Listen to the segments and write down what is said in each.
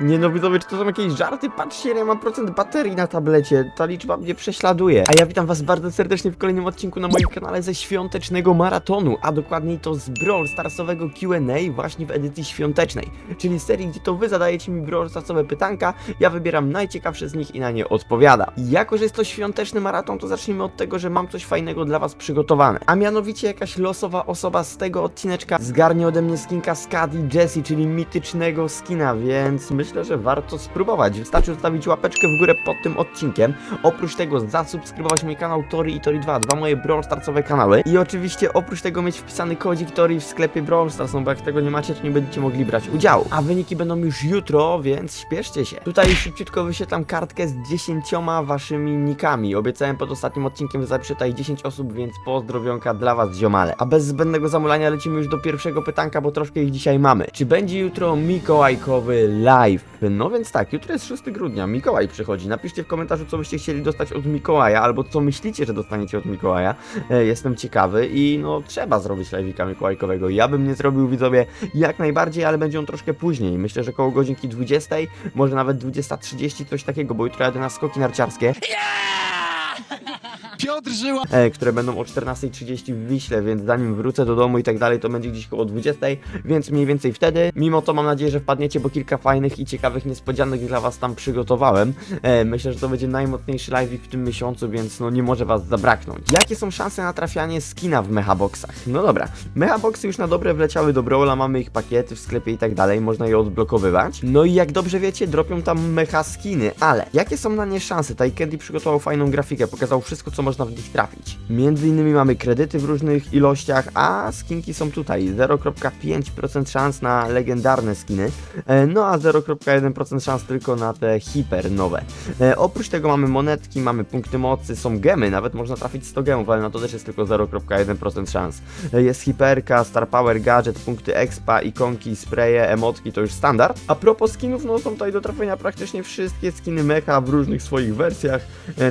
Nie no widzowie, czy to są jakieś żarty? Patrzcie, ile mam procent baterii na tablecie. Ta liczba mnie prześladuje. A ja witam was bardzo serdecznie w kolejnym odcinku na moim kanale ze świątecznego maratonu, a dokładniej to z Brawl Starsowego Q&A właśnie w edycji świątecznej, czyli serii, gdzie to wy zadajecie mi Brawl Starsowe pytanka, ja wybieram najciekawsze z nich i na nie odpowiadam. Jako, że jest to świąteczny maraton, to zacznijmy od tego, że mam coś fajnego dla was przygotowane. A mianowicie jakaś losowa osoba z tego odcineczka zgarnie ode mnie skinka Skadi Jessie, czyli mitycznego skina, więc myślę, że warto spróbować. Wystarczy zostawić łapeczkę w górę pod tym odcinkiem. Oprócz tego zasubskrybować mój kanał Tori i Tori 2, dwa moje Brawl Starsowe kanały. I oczywiście oprócz tego mieć wpisany kodzik Tori w sklepie Brawl Stars, no bo jak tego nie macie, to nie będziecie mogli brać udziału. A wyniki będą już jutro, więc śpieszcie się. Tutaj szybciutko wyświetlam kartkę z 10 waszymi nikami. Obiecałem pod ostatnim odcinkiem, że zapiszę tutaj 10 osób, więc pozdrowionka dla was ziomale. A bez zbędnego zamulania lecimy już do pierwszego pytanka, bo troszkę ich dzisiaj mamy. Czy będzie jutro Mikołajkowy live? No więc tak, jutro jest 6 grudnia, Mikołaj przychodzi. Napiszcie w komentarzu, co byście chcieli dostać od Mikołaja, albo co myślicie, że dostaniecie od Mikołaja. E, jestem ciekawy i no trzeba zrobić live'ika Mikołajkowego. Ja bym nie zrobił widzowie jak najbardziej, ale będzie on troszkę później. Myślę, że koło godzinki 20, może nawet 20.30, coś takiego, bo jutro jadę na skoki narciarskie. Piotr Żyła! e, które będą o 14.30 w Wiśle, więc zanim wrócę do domu i tak dalej, to będzie gdzieś koło 20, więc mniej więcej wtedy. Mimo to mam nadzieję, że wpadniecie, bo kilka fajnych i ciekawych niespodzianek dla was tam przygotowałem. E, myślę, że to będzie najmocniejszy live w tym miesiącu, więc no nie może was zabraknąć. Jakie są szanse na trafianie skina w mechaboxach? No dobra, mechaboxy już na dobre wleciały do Brawla, mamy ich pakiety w sklepie i tak dalej, można je odblokowywać. No i jak dobrze wiecie, dropią tam mecha skiny, ale jakie są na nie szanse? Tutaj Candy przygotował fajną grafikę, pokazał wszystko, co można w nich trafić. Między innymi mamy kredyty w różnych ilościach, a skinki są tutaj. 0,5% szans na legendarne skiny, e, no a 0,1% szans tylko na te hiper nowe. E, oprócz tego mamy monetki, mamy punkty mocy, są gemy, nawet można trafić 100 gemów, ale na to też jest tylko 0,1% szans. E, jest hiperka, star power, gadżet, punkty expa, ikonki, spreje, emotki, to już standard. A propos skinów, no są tutaj do trafienia praktycznie wszystkie skiny mecha w różnych swoich wersjach,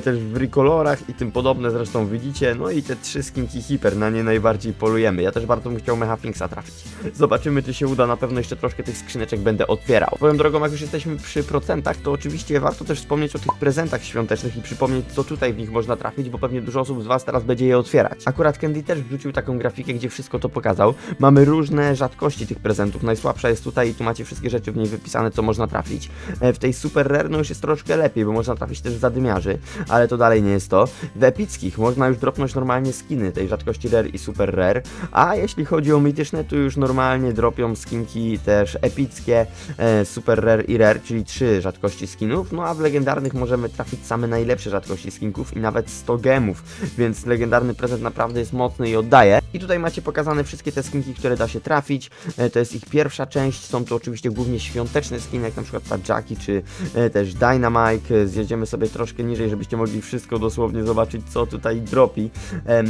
też w recolorach i tym podobne zresztą widzicie, no i te trzy skinki hiper, na nie najbardziej polujemy. Ja też bardzo bym chciał Mecha Finksa trafić. Zobaczymy, czy się uda, na pewno jeszcze troszkę tych skrzyneczek będę otwierał. Swoją drogą, jak już jesteśmy przy procentach, to oczywiście warto też wspomnieć o tych prezentach świątecznych i przypomnieć, co tutaj w nich można trafić, bo pewnie dużo osób z Was teraz będzie je otwierać. Akurat Candy też wrzucił taką grafikę, gdzie wszystko to pokazał. Mamy różne rzadkości tych prezentów, najsłabsza jest tutaj i tu macie wszystkie rzeczy w niej wypisane, co można trafić. E, W tej Super Rare no już jest troszkę lepiej, bo można trafić też zadymiarzy, ale to dalej nie jest to. W epickich. Można już dropnąć normalnie skiny tej rzadkości Rare i Super Rare, a jeśli chodzi o mityczne, to już normalnie dropią skinki też epickie, e, Super Rare i Rare, czyli trzy rzadkości skinów, no a w legendarnych możemy trafić same najlepsze rzadkości skinków i nawet 100 gemów, więc legendarny prezent naprawdę jest mocny i oddaje. I tutaj macie pokazane wszystkie te skinki, które da się trafić, e, to jest ich pierwsza część, są to oczywiście głównie świąteczne skiny, jak na przykład ta Jackie, czy e, też Dynamite, zjedziemy sobie troszkę niżej, żebyście mogli wszystko dosłownie zobaczyć, co tutaj dropi.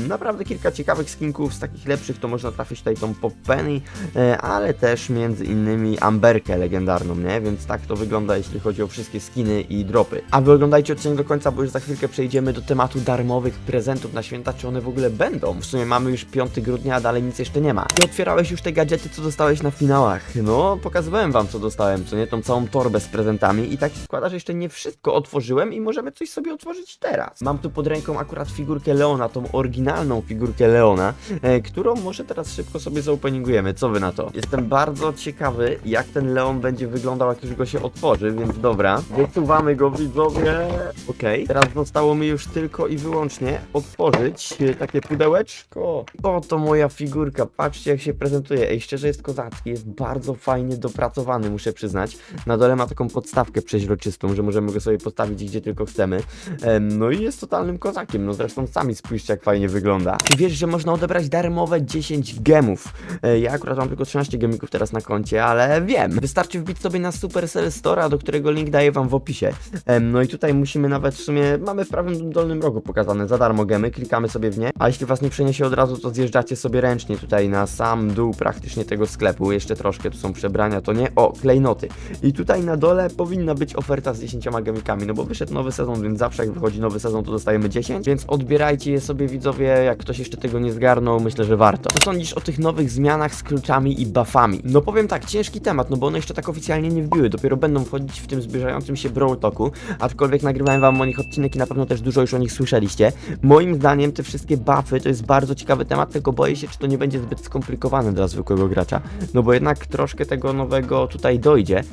Naprawdę kilka ciekawych skinków, z takich lepszych to można trafić tutaj tą Pop Penny, e, ale też między innymi Amberkę legendarną, nie? Więc tak to wygląda, jeśli chodzi o wszystkie skiny i dropy. A wy oglądajcie odcinek do końca, bo już za chwilkę przejdziemy do tematu darmowych prezentów na święta, czy one w ogóle będą. W sumie mamy już 5 grudnia, a dalej nic jeszcze nie ma. Ty otwierałeś już te gadżety, co dostałeś na finałach. No, pokazywałem wam, co dostałem, co nie? Tą całą torbę z prezentami i tak się składa, że jeszcze nie wszystko otworzyłem i możemy coś sobie otworzyć teraz. Mam tu pod ręką akurat figurkę Leona, tą oryginalną figurkę Leona, e, którą może teraz szybko sobie zaopeningujemy. Co wy na to? Jestem bardzo ciekawy, jak ten Leon będzie wyglądał, jak już go się otworzy, więc dobra. Wysuwamy go, widzowie. Okej, teraz zostało mi już tylko i wyłącznie otworzyć e, takie pudełeczko. Oto moja figurka, patrzcie jak się prezentuje. Ej, szczerze jest kozacki, jest bardzo fajnie dopracowany, muszę przyznać. Na dole ma taką podstawkę przeźroczystą, że możemy go sobie postawić gdzie tylko chcemy. Em, no i jest totalnym kozakiem, no zresztą sami spójrzcie jak fajnie wygląda. Czy wiesz, że można odebrać darmowe 10 gemów? E, ja akurat mam tylko 13 gemików teraz na koncie, ale wiem. Wystarczy wbić sobie na Supercell Store'a, do którego link daję wam w opisie. No i tutaj musimy nawet w sumie, mamy w prawym dolnym rogu pokazane za darmo gemy, klikamy sobie w nie, a jeśli was nie przeniesie od razu, to zjeżdżacie sobie ręcznie tutaj na sam dół praktycznie tego sklepu, jeszcze troszkę tu są przebrania, to nie, o, klejnoty. I tutaj na dole powinna być oferta z 10 gemikami, no bo wyszedł nowy sezon, więc zawsze jak wychodzi nowy sezon, to dostajemy 10, 10, więc odbierajcie je sobie widzowie, jak ktoś jeszcze tego nie zgarnął, myślę, że warto. Co sądzisz o tych nowych zmianach z kluczami i buffami? No powiem tak, ciężki temat, no bo one jeszcze tak oficjalnie nie wbiły, dopiero będą wchodzić w tym zbliżającym się Brawl Talku, aczkolwiek nagrywałem wam o nich odcinek i na pewno też dużo już o nich słyszeliście. Moim zdaniem te wszystkie buffy to jest bardzo ciekawy temat, tylko boję się, czy to nie będzie zbyt skomplikowane dla zwykłego gracza, no bo jednak troszkę tego nowego tutaj dojdzie,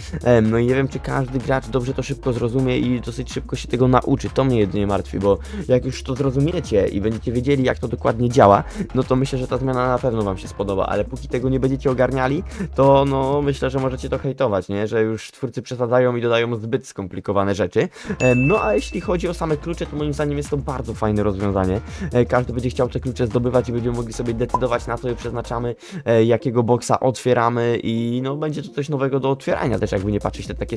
no i nie wiem, czy każdy gracz dobrze to szybko zrozumie i dosyć szybko się tego nauczy, to mnie jedynie martwi, bo jak już to zrozumiecie i będziecie wiedzieli, jak to dokładnie działa, no to myślę, że ta zmiana na pewno wam się spodoba, ale póki tego nie będziecie ogarniali, to no myślę, że możecie to hejtować, nie? Że już twórcy przesadzają i dodają zbyt skomplikowane rzeczy. Em, No a jeśli chodzi o same klucze, to moim zdaniem jest to bardzo fajne rozwiązanie. E, Każdy będzie chciał te klucze zdobywać i będziemy mogli sobie decydować na to, je przeznaczamy, e, jakiego boksa otwieramy i no będzie to coś nowego do otwierania też, jakby nie patrzeć, te takie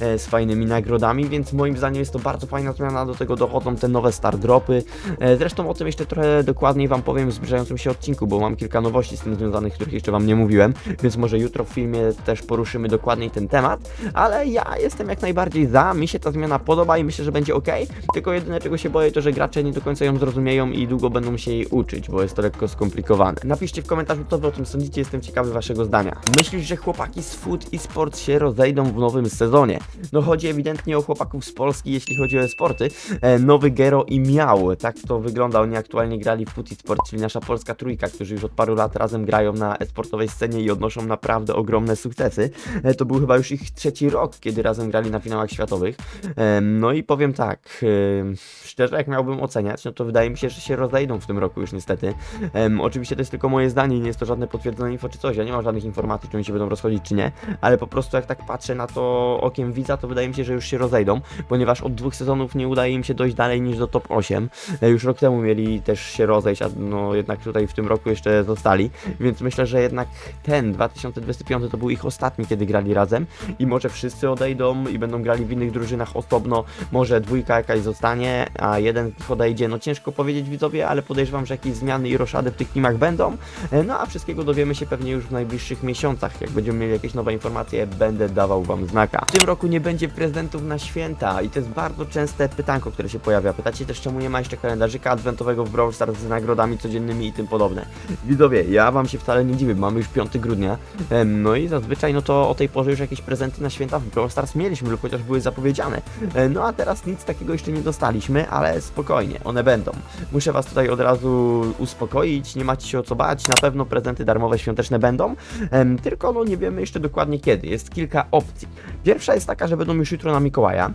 e, z fajnymi nagrodami, więc moim zdaniem jest to bardzo fajna zmiana, do tego dochodzą te nowe star dropy. E, Zresztą o tym jeszcze trochę dokładniej wam powiem w zbliżającym się odcinku, bo mam kilka nowości z tym związanych, których jeszcze wam nie mówiłem, więc może jutro w filmie też poruszymy dokładniej ten temat, ale ja jestem jak najbardziej za, mi się ta zmiana podoba i myślę, że będzie ok, tylko jedyne czego się boję to, że gracze nie do końca ją zrozumieją i długo będą się jej uczyć, bo jest to lekko skomplikowane. Napiszcie w komentarzu co wy o tym sądzicie, jestem ciekawy waszego zdania. Myślisz, że chłopaki z Food i Sport się rozejdą w nowym sezonie? No chodzi ewidentnie o chłopaków z Polski, jeśli chodzi o e-sporty. E, nowy Gero i Miał, tak to wygląda, oni aktualnie grali w Food i Sport, czyli nasza polska trójka, którzy już od paru lat razem grają na e-sportowej scenie i odnoszą naprawdę ogromne sukcesy. E, to był chyba już ich trzeci rok, kiedy razem grali na finałach światowych. No i powiem tak, szczerze jak miałbym oceniać, no to wydaje mi się, że się rozejdą w tym roku już niestety. Oczywiście to jest tylko moje zdanie, nie jest to żadne potwierdzone info czy coś, ja nie mam żadnych informacji, czy oni się będą rozchodzić czy nie, ale po prostu jak tak patrzę na to okiem widza, to wydaje mi się, że już się rozejdą, ponieważ od dwóch sezonów nie udaje im się dojść dalej niż do top 8. E, już rok temu mieli też się rozejść, a no jednak tutaj w tym roku jeszcze zostali, więc myślę, że jednak ten 2025 to był ich ostatni, kiedy grali razem i może wszyscy odejdą i będą grali w innych drużynach osobno, może dwójka jakaś zostanie, a jeden odejdzie, no ciężko powiedzieć widzowie, ale podejrzewam, że jakieś zmiany i roszady w tych teamach będą, E, no a wszystkiego dowiemy się pewnie już w najbliższych miesiącach, jak będziemy mieli jakieś nowe informacje, będę dawał wam znaka. W tym roku nie będzie prezentów na święta i to jest bardzo częste pytanko, które się pojawia. Pytacie też, czemu nie ma jeszcze kalendarzyka adwentowego w Brawl Stars z nagrodami codziennymi i tym podobne. Widzowie, ja wam się wcale nie dziwię, mamy już 5 grudnia, no i zazwyczaj no to o tej porze już jakieś prezenty na święta w Brawl Stars mieliśmy lub chociaż były zapowiedziane. No a teraz nic takiego jeszcze nie dostaliśmy, ale spokojnie, one będą. Muszę was tutaj od razu uspokoić, nie macie się o co bać, na pewno prezenty darmowe świąteczne będą, tylko no nie wiemy jeszcze dokładnie kiedy. Jest kilka opcji. Pierwsza jest taka, że będą już jutro na Mikołaja.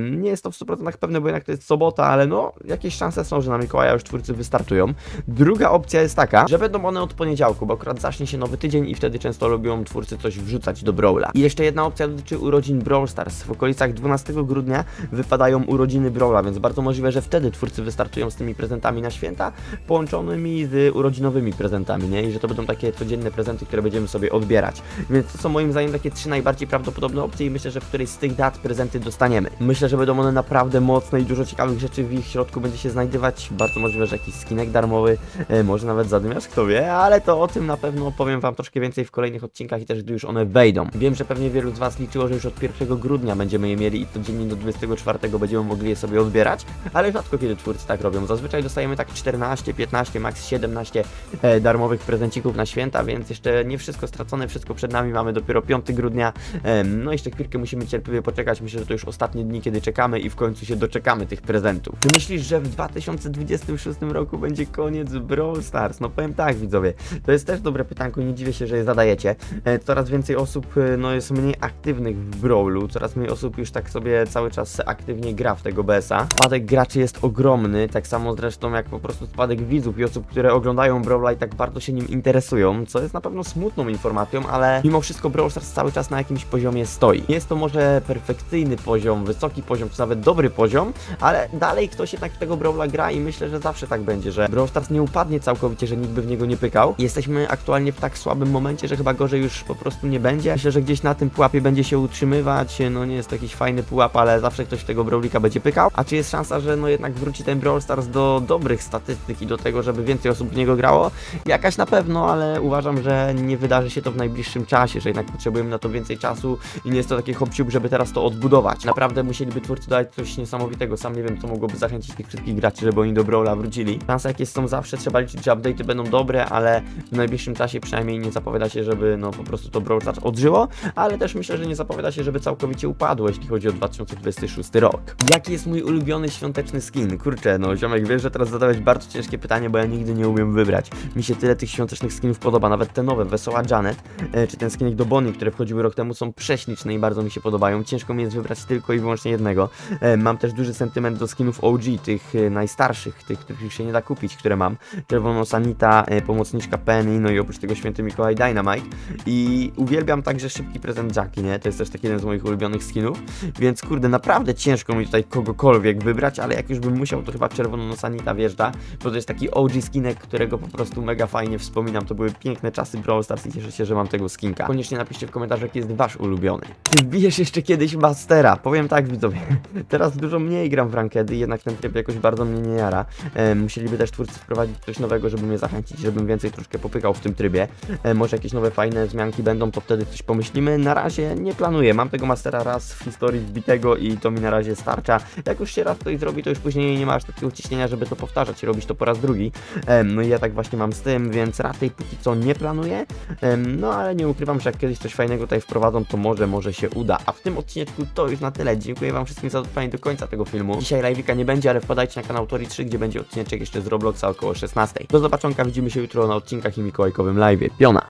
Nie jest to w 100% pewne, bo jednak to jest sobota, ale no, jakieś szanse są, że na Mikołaja już twórcy wystartują. Druga opcja jest taka, że będą one od poniedziałku, bo akurat zacznie się nowy tydzień i wtedy często lubią twórcy coś wrzucać do Brawla. I jeszcze jedna opcja dotyczy urodzin Brawl Stars. W okolicach 12 grudnia wypadają urodziny Brawla, więc bardzo możliwe, że wtedy twórcy wystartują z tymi prezentami na święta, połączonymi z urodzinowymi prezentami, nie? I że to będą takie codzienne prezenty, które będziemy sobie odbierać. Więc to są moim zdaniem takie trzy najbardziej prawdopodobne opcje i myślę, że w którejś z tych dat prezenty dostaniemy. Myślę, że będą one naprawdę mocne i dużo ciekawych rzeczy w ich środku będzie się znajdywać. Bardzo możliwe, że jakiś skinek darmowy, e, może nawet zadymiarz, kto wie, ale to o tym na pewno opowiem wam troszkę więcej w kolejnych odcinkach i też gdy już one wejdą. Wiem, że pewnie wielu z was liczyło, że już od 1 grudnia będziemy je mieli i codziennie do 24 będziemy mogli je sobie odbierać, ale rzadko kiedy twórcy tak robią. Zazwyczaj dostajemy tak 14, 15, max 17 e, darmowych prezencików na święta, więc jeszcze nie wszystko stracone, wszystko przed nami, mamy dopiero 5 grudnia, Em, no jeszcze chwilkę musimy cierpliwie poczekać, myślę, że to już ostatnie dni, kiedy czekamy i w końcu się doczekamy tych prezentów. Ty myślisz, że w 2026 roku będzie koniec Brawl Stars? No powiem tak, widzowie, to jest też dobre pytanko, nie dziwię się, że je zadajecie. E, coraz więcej osób e, no, jest mniej aktywnych w Brawlu, coraz mniej osób już tak sobie cały czas aktywnie gra w tego BS-a. Spadek graczy jest ogromny, tak samo zresztą jak po prostu spadek widzów i osób, które oglądają Brawla i tak bardzo się nim interesują, co jest na pewno smutną informacją, ale mimo wszystko Brawl Stars cały czas na jakimś poziomie stoi. Jest to może perfekcyjny poziom, wysoki poziom, czy nawet dobry poziom, ale dalej ktoś jednak w tego Brawla gra i myślę, że zawsze tak będzie, że Brawl Stars nie upadnie całkowicie, że nikt by w niego nie pykał. Jesteśmy aktualnie w tak słabym momencie, że chyba gorzej już po prostu nie będzie. Myślę, że gdzieś na tym pułapie będzie się utrzymywać, no nie jest to jakiś fajny pułap, ale zawsze ktoś w tego Brawlika będzie pykał. A czy jest szansa, że no jednak wróci ten Brawl Stars do dobrych statystyk i do tego, żeby więcej osób w niego grało? Jakaś na pewno, ale uważam, że nie wydarzy się to w najbliższym czasie, że jednak potrzebujemy na to więcej czasu i nie jest to takie hop żeby teraz to odbudować. Naprawdę musieliby twórcy dać coś niesamowitego. Sam nie wiem, co mogłoby zachęcić tych wszystkich graczy, żeby oni do Brawla wrócili. Szanse jakie są zawsze, trzeba liczyć, że update'y będą dobre, ale w najbliższym czasie przynajmniej nie zapowiada się, żeby no po prostu to Brawl Stars odżyło, ale też myślę, że nie zapowiada się, żeby całkowicie upadło, jeśli chodzi o 2026 rok. Jaki jest mój ulubiony świąteczny skin? Kurczę, no ziomek, wiesz, że teraz zadałeś bardzo ciężkie pytanie, bo ja nigdy nie umiem wybrać. Mi się tyle tych świątecznych skinów podoba, nawet te nowe, Wesoła Janet, e, czy ten skinek do Bonnie, które wchodziły rok temu, są prześliczne i bardzo mi się podobają. Ciężko mi jest wybrać tylko i wyłącznie jednego. E, Mam też duży sentyment do skinów OG, tych e, najstarszych, tych, których się nie da kupić, które mam. Czerwoną Sanita, e, pomocniczka Penny, no i oprócz tego Święty Mikołaj Dynamite. I uwielbiam także szybki prezent Jackie, nie? To jest też taki jeden z moich ulubionych skinów. Więc kurde, naprawdę ciężko mi tutaj kogokolwiek wybrać, ale jak już bym musiał, to chyba Czerwoną Sanita wjeżdża, bo to jest taki OG skinek, którego po prostu mega fajnie wspominam. To były piękne czasy Brawl Stars i cieszę się, że mam tego skinka. Koniecznie napiszcie w komentarzu, jaki jest wasz ulubiony. Czy wbijesz jeszcze kiedyś Mastera? Powiem tak, widzowie. Teraz dużo mniej gram w rankedy, jednak ten tryb jakoś bardzo mnie nie jara. E, musieliby też twórcy wprowadzić coś nowego, żeby mnie zachęcić, żebym więcej troszkę popykał w tym trybie. E, może jakieś nowe fajne zmianki będą, to wtedy coś pomyślimy. Na razie nie planuję. Mam tego Mastera raz w historii wbitego i to mi na razie starcza. Jak już się raz coś zrobi, to już później nie ma aż takiego ciśnienia, żeby to powtarzać i robić to po raz drugi. Em, no i ja tak właśnie mam z tym, więc raczej póki co nie planuję. Em, no ale nie ukrywam, że jak kiedyś coś fajnego tutaj wprowadzą, to może, może się uda. A w tym odcineczku to już na tyle. Dziękuję wam wszystkim za dotrwanie do końca tego filmu. Dzisiaj live'ika nie będzie, ale wpadajcie na kanał Tori 3, gdzie będzie odcineczek jeszcze z Robloxa około 16. Do zobaczonka, widzimy się jutro na odcinkach i mikołajkowym live'ie. Piona!